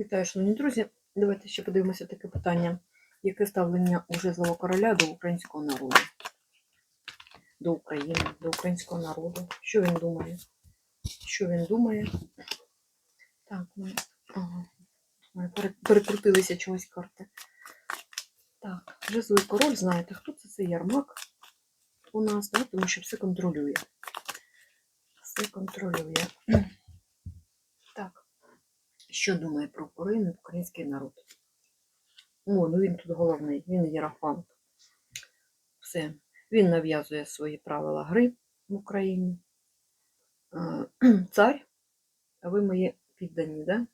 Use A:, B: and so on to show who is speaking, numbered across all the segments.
A: Вітаю, шановні друзі. Давайте ще подивимося таке питання. Яке ставлення у жезлового короля до українського народу? До України, до українського народу. Що він думає? Що він думає? Так, ми ага. Ми перекрутилися чогось карти. Так, жезловий король, знаєте, хто це? Це Ярмак у нас, да? тому що все контролює. Все контролює. Що думає про Україну український народ? О, ну він тут головний, він єрафант. Все. Він нав'язує свої правила гри в Україні. Цар, а ви мої піддані, да?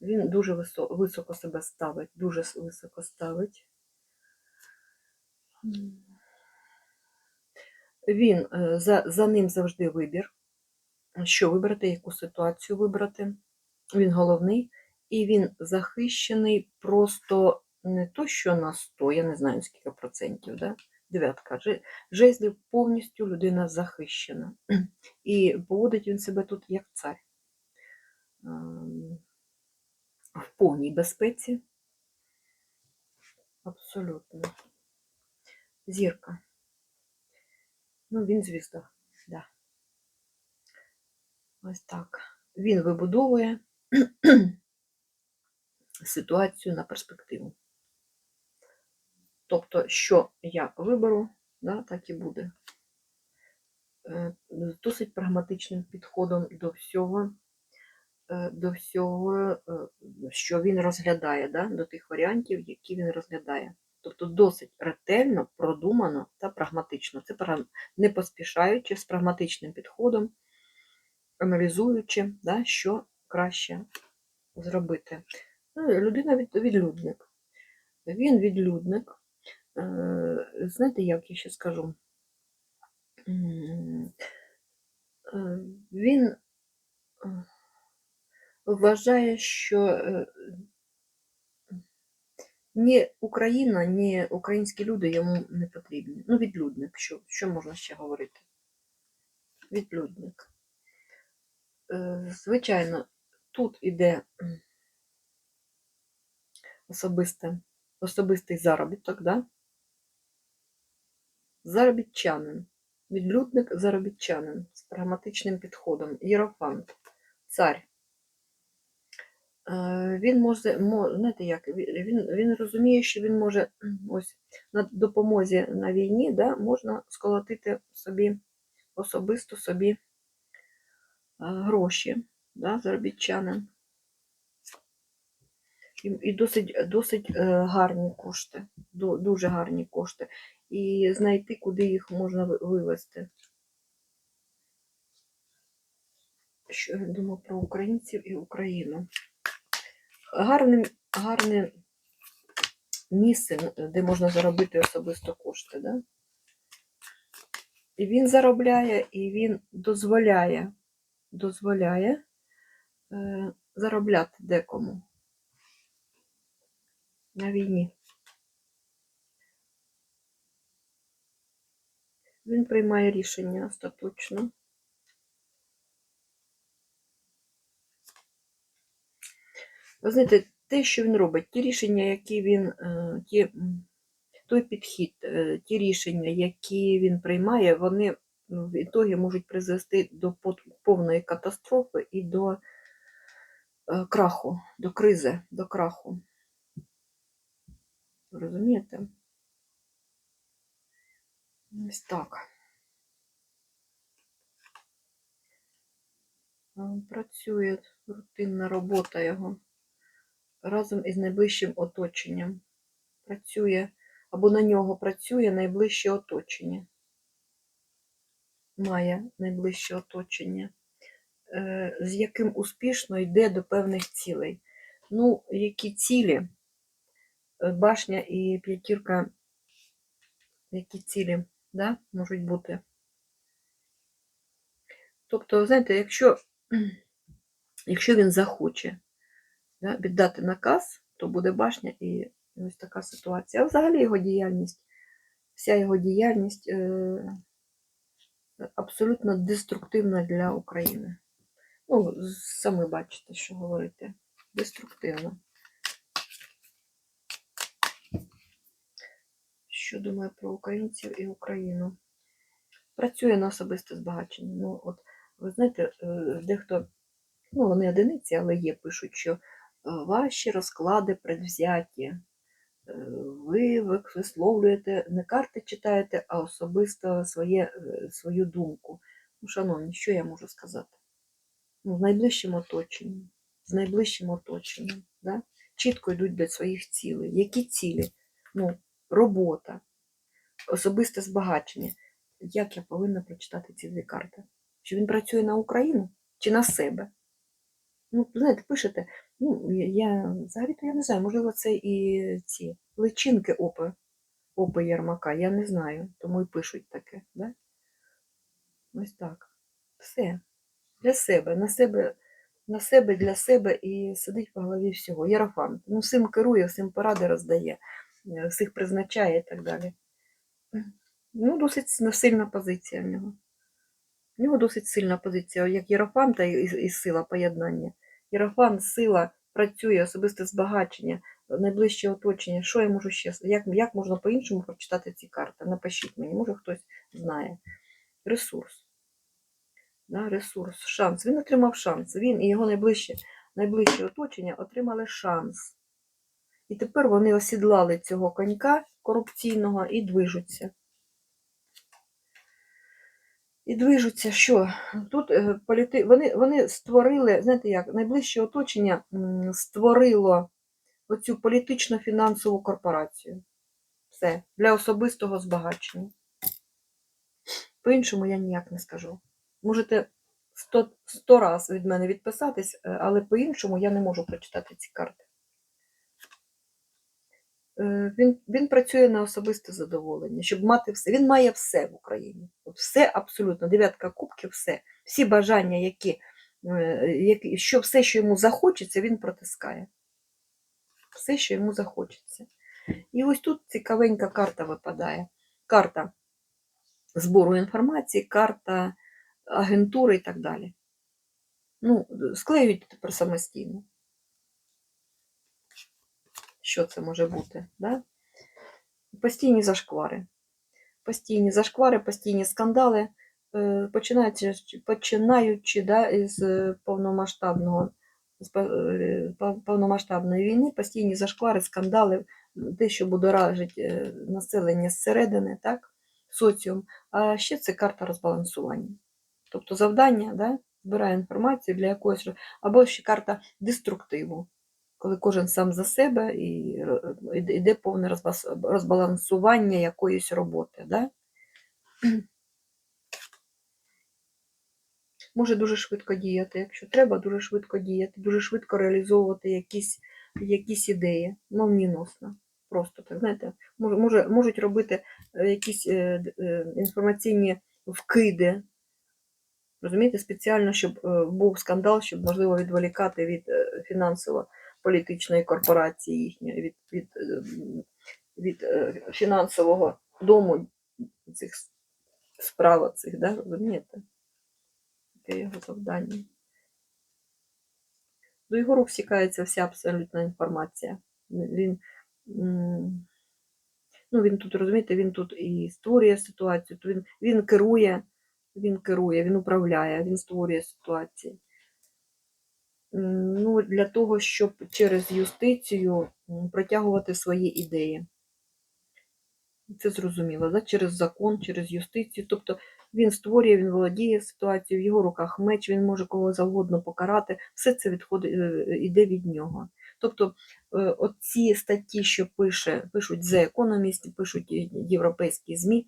A: Він дуже висо- високо себе ставить, дуже високо ставить. Він, е, за, за ним завжди вибір. Що вибрати, яку ситуацію вибрати. Він головний, і він захищений просто не то, що на 100, я не знаю скільки процентів, да? дев'ятка. же- Жезлів повністю людина захищена. І поводить він себе тут як цар. Ем, В повній безпеці. Абсолютно. Зірка. Ну, він звізда, да. Ось так. Він вибудовує ситуацію на перспективу. Тобто, що я виберу, да, так і буде. Е, досить прагматичним підходом до всього, е, до всього, е, що він розглядає, да, до тих варіантів, які він розглядає. Тобто досить ретельно, продумано та прагматично. Це не поспішаючи, з прагматичним підходом, аналізуючи, да, що краще зробити. Ну, людина від, відлюдник. Він відлюдник. Е, Знаєте, як я ще скажу? Е, Він е, вважає, що ні Україна, ні українські люди йому не потрібні. Ну, відлюдник, що, що можна ще говорити? Відлюдник. Звичайно, тут іде особисте, особистий заробіток, да? заробітчанин. Відлюдник заробітчанин з прагматичним підходом. Єрофант, цар. Е, Він може, знаєте як, він, він- розуміє, що він може ось на допомозі на війні да, можна сколотити собі особисто собі е, гроші, да, заробітчанин. І, і досить, досить е, гарні кошти, ду- дуже гарні кошти. І знайти, куди їх можна вивезти. Що я думаю про українців і Україну. Гарне, гарне місце, де можна заробити особисто кошти. Да? І він заробляє, і він дозволяє, дозволяє заробляти декому на війні. Він приймає рішення остаточно. Ви знаєте, те, що він робить, ті рішення, які він, е, ті, той підхід, е, ті рішення, які він приймає, вони ну, в ітогі можуть призвести до повної катастрофи і до е, краху, до кризи, до краху. Розумієте? Ось так. Е, Працює рутинна робота його разом із найближчим оточенням. Працює або на нього працює найближче оточення. Має найближче оточення, е, з яким успішно йде до певних цілей. Ну, які цілі? Е, Башня і п'ятірка, які цілі да, можуть бути? Тобто, знаєте, якщо, якщо він захоче да, віддати наказ, то буде башня і ось така ситуація. А взагалі його діяльність, вся його діяльність е, абсолютно деструктивна для України. Ну, самі бачите, що говорити. Деструктивно. Що думає про українців і Україну? Працює на особисте збагачення. Ну, от, ви знаєте, е, дехто, ну, вони одиниці, але є, пишуть, що е, ваші розклади предвзяті. Е, Ви ви- висловлюєте, не карти читаєте, а особисто своє, свою думку. Ну, шановні, що я можу сказати? Ну, в найближчому оточенні, з найближчим оточенням, да? чітко йдуть до своїх цілей. Які цілі? Ну, робота, особисте збагачення. Як я повинна прочитати ці дві карти? Чи він працює на Україну чи на себе? Ну, знаєте, пишете, ну, я- взагалі-то я не знаю, можливо, це і ці личинки опи, опи Єрмака, я не знаю, тому і пишуть таке. Да? Ось так. Все. Для себе, на себе, на себе, для себе і сидить по голові всього. Єрофант. Ну, всім керує, всім поради роздає, е, всіх призначає і так далі. Ну, досить сильна позиція в нього. В нього досить сильна позиція, як Єрофанта і, і, і сила поєднання. Єрофант, сила, працює, особисте збагачення, найближче оточення. Що я можу ще? Як, як можна по-іншому прочитати ці карти? Напишіть мені, може хтось знає. Ресурс. Да, ресурс, шанс. Він отримав шанс. Він і його найближче, найближче оточення отримали шанс. І тепер вони осідлали цього конька корупційного і движуться. І движуться, що тут е, політи... вони, вони створили, знаєте як, найближче оточення створило оцю політично-фінансову корпорацію. Все, для особистого збагачення. По-іншому я ніяк не скажу. Можете сто, сто раз від мене відписатись, е, але по-іншому я не можу прочитати ці карти. Е, Він, він працює на особисте задоволення, щоб мати все. Він має все в Україні. От все абсолютно. Дев'ятка кубків, все. Всі бажання, які, е, які, що все, що йому захочеться, він протискає. Все, що йому захочеться. І ось тут цікавенька карта випадає. Карта збору інформації, карта агентури і так далі. Ну, склеюють тепер самостійно. Що це може бути? Да? Постійні зашквари. Постійні зашквари, постійні скандали, е, починаючи, починаючи да, із е, повномасштабного з е, пов- повномасштабної війни, постійні зашквари, скандали, те, що будоражить населення зсередини, так, соціум. А ще це карта розбалансування. Тобто завдання да, збирає інформацію для якогось, або ще карта деструктиву, коли кожен сам за себе і іде- іде повне розбалансування якоїсь роботи. Да? Може дуже швидко діяти, якщо треба, дуже швидко діяти, дуже швидко реалізовувати якісь, якісь ідеї, молніносно. Просто так, знаєте, може, можуть робити е, якісь е, е, інформаційні вкиди. Розумієте, спеціально, щоб е, був скандал, щоб можливо відволікати від е, фінансово-політичної корпорації їхньої, від, від, е, від фінансового дому цих справ цих, да, розумієте? Таке його завдання. До його рук стікається вся абсолютна інформація. Він, ну, він тут, розумієте, він тут і створює ситуацію, то він, він керує, він керує, він управляє, він створює ситуації. Ну, для того, щоб через юстицію протягувати свої ідеї. Це зрозуміло, да? через закон, через юстицію. Тобто він створює, він володіє ситуацією, в його руках меч, він може кого завгодно покарати. Все це відходить, е, іде від нього. Тобто е, оці статті, що пише, пишуть The Economist, пишуть європейські ЗМІ, е,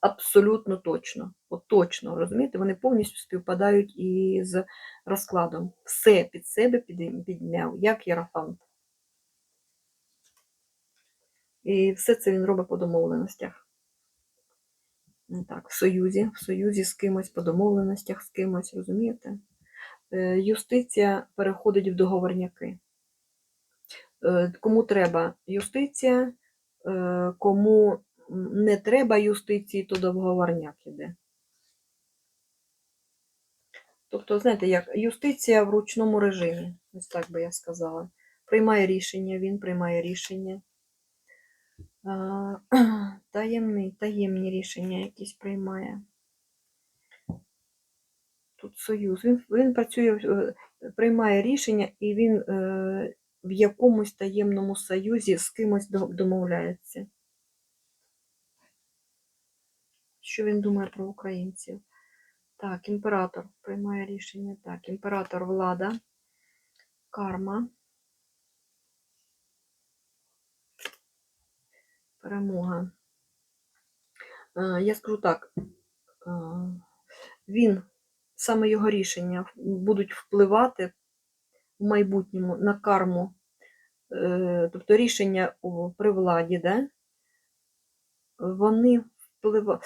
A: абсолютно точно. От точно, розумієте, вони повністю співпадають із розкладом. Все під себе підняв, як Єрофант. І все це він робить по домовленостях. Ну Так, в союзі, в союзі з кимось, по домовленостях з кимось, розумієте? Е, Юстиція переходить в договорняки. Е, Кому треба юстиція, е, кому не треба юстиції, то договорняк іде. Тобто, знаєте, як юстиція в ручному режимі. Ось так би я сказала. Приймає рішення, він приймає рішення. Таємний, таємні рішення якісь приймає. Тут союз. Він, він працює, е, приймає рішення і він е, в якомусь таємному союзі з кимось домовляється. Що він думає про українців? Так, імператор приймає рішення. Так, імператор влада, карма, перемога. Е, Я скажу так, е, він, саме його рішення будуть впливати в майбутньому на карму, е, тобто рішення при владі, да? вони впливають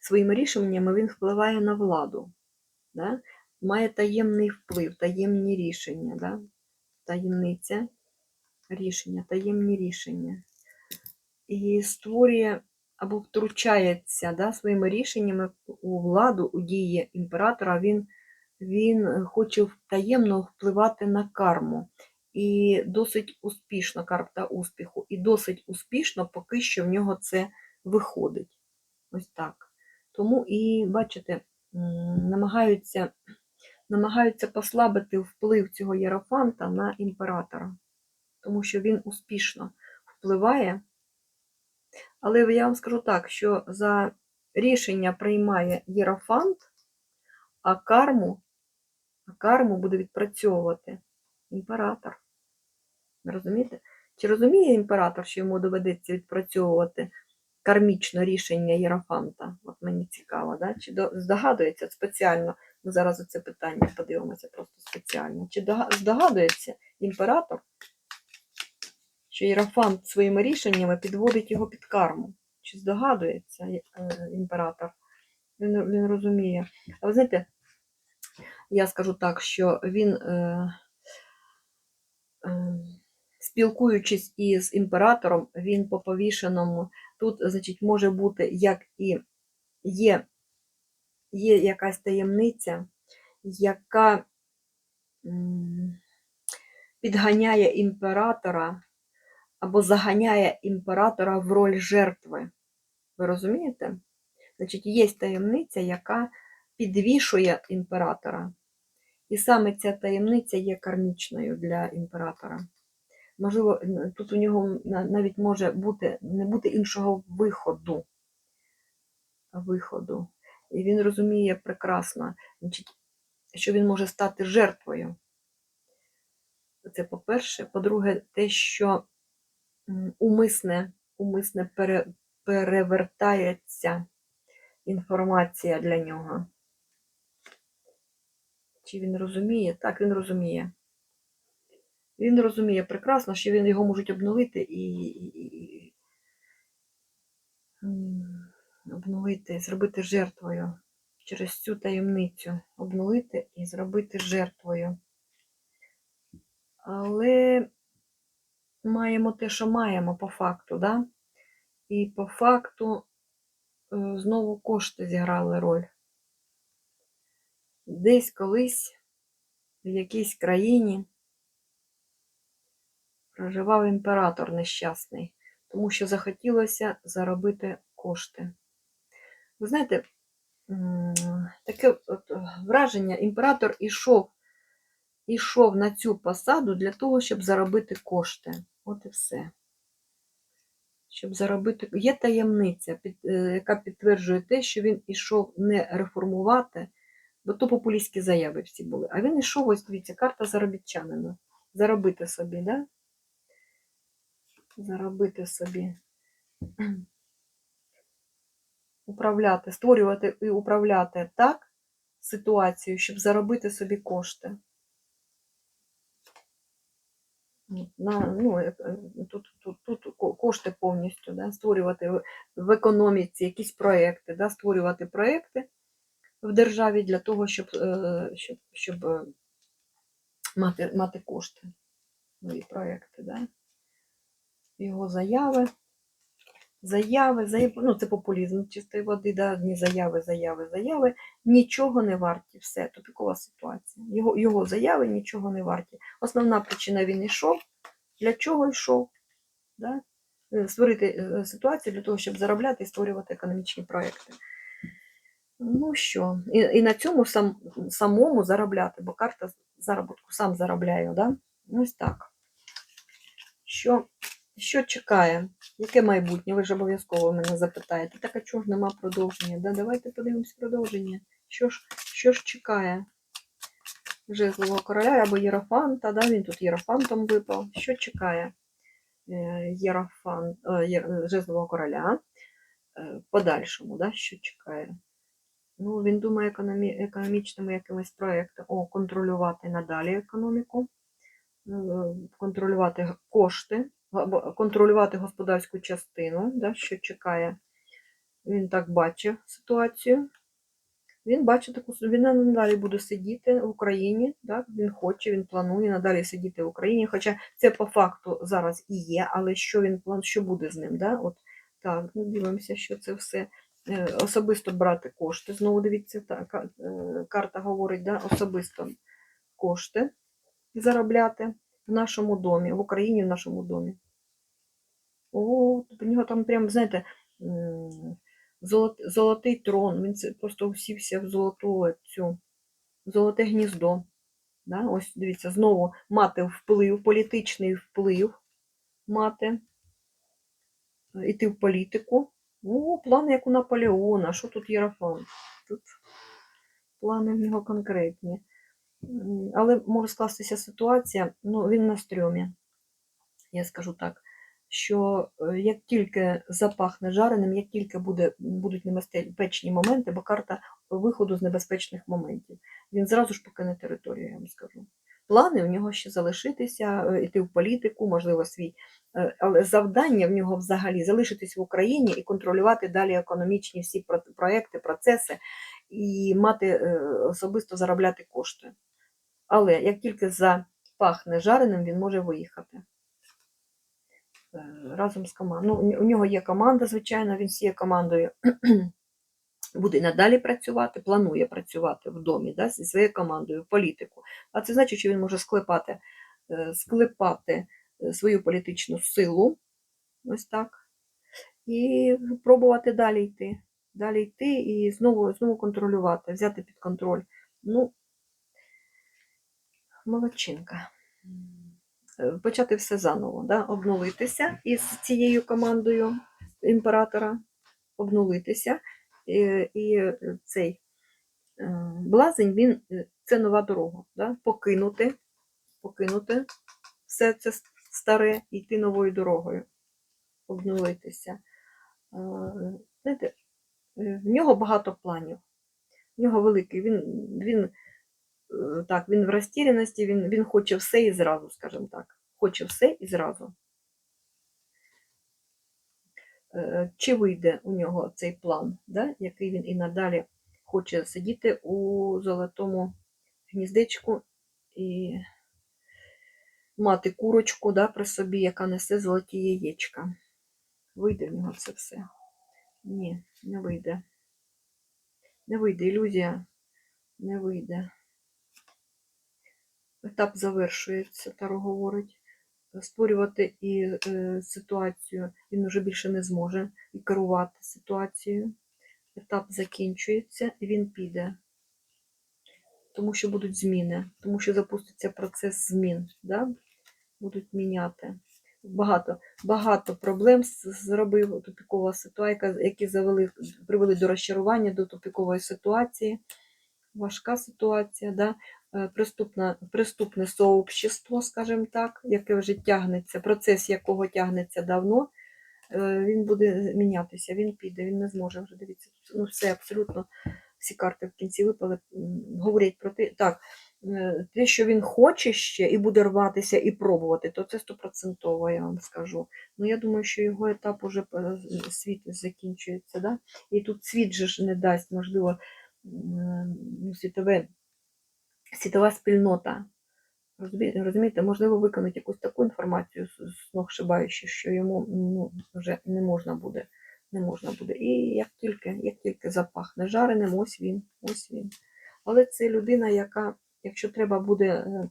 A: своїми рішеннями він впливає на владу, да? має таємний вплив, таємні рішення, да? таємниця рішення, таємні рішення. І створює або втручається да, своїми рішеннями у владу, у дії імператора, він, він хоче таємно впливати на карму. І досить успішно, карта успіху, і досить успішно поки що в нього це виходить. Ось так. Тому і, бачите, намагаються, намагаються послабити вплив цього єрофанта на імператора, тому що він успішно впливає. Але я вам скажу так, що за рішення приймає єрофант, а карму, а карму буде відпрацьовувати імператор. Розумієте? Чи розуміє імператор, що йому доведеться відпрацьовувати кармічне рішення Єрофанта? От мені цікаво, да? чи здогадується спеціально, ми зараз це питання подивимося просто спеціально. Чи здогадується імператор, що Єрофант своїми рішеннями підводить його під карму? Чи здогадується е, імператор? Він, він розуміє. А ви знаєте, я скажу так, що він. Е, е, спілкуючись із імператором, він по повішеному, тут, значить, може бути як і є, є якась таємниця, яка підганяє імператора або заганяє імператора в роль жертви. Ви розумієте? Значить, є таємниця, яка підвішує імператора. І саме ця таємниця є кармічною для імператора. Можливо, тут у нього навіть може бути не бути іншого виходу. виходу. І він розуміє прекрасно, що він може стати жертвою. Це по-перше. По-друге, те, що умисне, умисне пере, перевертається інформація для нього. Чи він розуміє? Так, він розуміє. Він розуміє прекрасно, що він його можуть обновити і, і, і обновити, зробити жертвою через цю таємницю. Обновити і зробити жертвою. Але маємо те, що маємо по факту, да? І по факту е, знову кошти зіграли роль. Десь колись в якійсь країні проживав імператор нещасний, тому що захотілося заробити кошти. Ви знаєте, таке от враження, імператор ішов, ішов на цю посаду для того, щоб заробити кошти. От і все. Щоб заробити. Є таємниця, е, яка підтверджує те, що він ішов не реформувати, бо то популістські заяви всі були. А він ішов, ось дивіться, карта заробітчанина. Заробити собі, да? Заробити собі. Управляти, створювати і управляти так ситуацію, щоб заробити собі кошти. На, ну, е, тут, тут, тут кошти повністю, да, створювати в- в економіці якісь проекти, да, створювати проекти в державі для того, щоб, е, щоб, щоб е, мати, мати кошти. Нові проекти, да. Його заяви. Заяви, заяви, ну це популізм чистої води, да, одні заяви, заяви, заяви, нічого не варті, все, тупікова ситуація. Його, його заяви нічого не варті. Основна причина він йшов. Для чого йшов? Да? Е, Створити е, ситуацію для того, щоб заробляти і створювати економічні проекти. Ну що, і, і на цьому сам, самому заробляти, бо карта заробітку сам заробляю, да? Ось так. Що, що чекає? Яке майбутнє? Ви ж обов'язково мене запитаєте. Так а чого ж нема продовження? Да, давайте подивимось продовження. Що ж, що ж чекає? Жезлового короля або Єрофанта, да? він тут Єрофантом випав. Що чекає е, Єрофант, е, Жезлового короля? Е, Подальшому, да? що чекає? Ну, він думає економі... економічними якимись проектами. О, контролювати надалі економіку, е, контролювати кошти, контролювати господарську частину, да, що чекає. Він так бачить ситуацію. Він бачить таку, він надалі буде сидіти в Україні, так? він хоче, він планує надалі сидіти в Україні. Хоча це по факту зараз і є, але що він план, що буде з ним? Да? От, так, ну, дивимося, що це все е, особисто брати кошти. Знову дивіться, та, е, карта говорить, да? особисто кошти заробляти в нашому домі, в Україні, в нашому домі. О, в нього там прям, знаєте, м, золот, золотий трон. Він просто усівся в золоту цю, золоте гніздо. Да? Ось дивіться, знову мати вплив, політичний вплив мати, іти в політику. О, плани, як у Наполеона. Що тут Єрофант? Тут плани в нього конкретні. Але може скластися ситуація, ну він на стрьомі. Я скажу так, що е, як тільки запахне жареним, як тільки буде, будуть небезпечні моменти, бо карта виходу з небезпечних моментів, він зразу ж покине територію, я вам скажу. Плани в нього ще залишитися, е, йти в політику, можливо, свій, е, але завдання в нього взагалі залишитись в Україні і контролювати далі економічні всі проекти, процеси і мати е, особисто заробляти кошти. Але як тільки запахне жареним, він може виїхати е, разом з командою. Ну, у- нього є команда, звичайно, він з цією командою буде надалі працювати, планує працювати в домі да, зі своєю командою, в політику. А це значить, що він може склепати, е, склепати е, свою політичну силу, ось так, і пробувати далі йти. Далі йти і знову, знову контролювати, взяти під контроль. Ну, молодчинка. Е, Почати все заново, да? обнулитися із цією командою імператора, обнулитися. І, і е, цей е, блазень, він це нова дорога. Да? Покинути, покинути все це старе йти новою дорогою, обнулитися. Знаєте, в нього багато планів. В нього великий. Він, він так, він в розтіряності, він, він хоче все і зразу, скажімо так. Хоче все і зразу. Е, Чи вийде у нього цей план, да, який він і надалі хоче сидіти у золотому гніздечку і мати курочку да, при собі, яка несе золоті яєчка. Вийде в нього це все? Ні, не вийде. Не вийде ілюзія, не вийде. Етап завершується, Таро говорить. Створювати і е, ситуацію він вже більше не зможе і керувати ситуацією. Етап закінчується і він піде. Тому що будуть зміни, тому що запуститься процес змін. Да? Будуть міняти. Багато, багато проблем зробив тупікова ситуація, які завели, привели до розчарування, до тупікової ситуації. Важка ситуація, да? Е, приступна, приступне сообщество, скажімо так, яке вже тягнеться, процес якого тягнеться давно, е, він буде мінятися, він піде, він не зможе вже дивіться. Ну, все абсолютно всі карти в кінці випали, говорять про те, так, е, те, що він хоче ще і буде рватися і пробувати, то це стопроцентово, я вам скажу. Ну, я думаю, що його етап уже світ закінчується, да? і тут світ же ж не дасть, можливо, ну, світове світова спільнота. Розумієте, можливо, виконати якусь таку інформацію з- знохшибаючу, що йому ну, вже не можна буде. Не можна буде. І як тільки, як тільки запахне жареним, ось він, ось він. Але це людина, яка Якщо треба буде, е,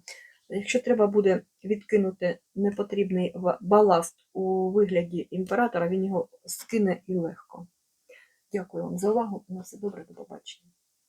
A: якщо треба буде відкинути непотрібний баласт у вигляді імператора, він його скине і легко. Дякую вам за увагу. На все добре, до побачення.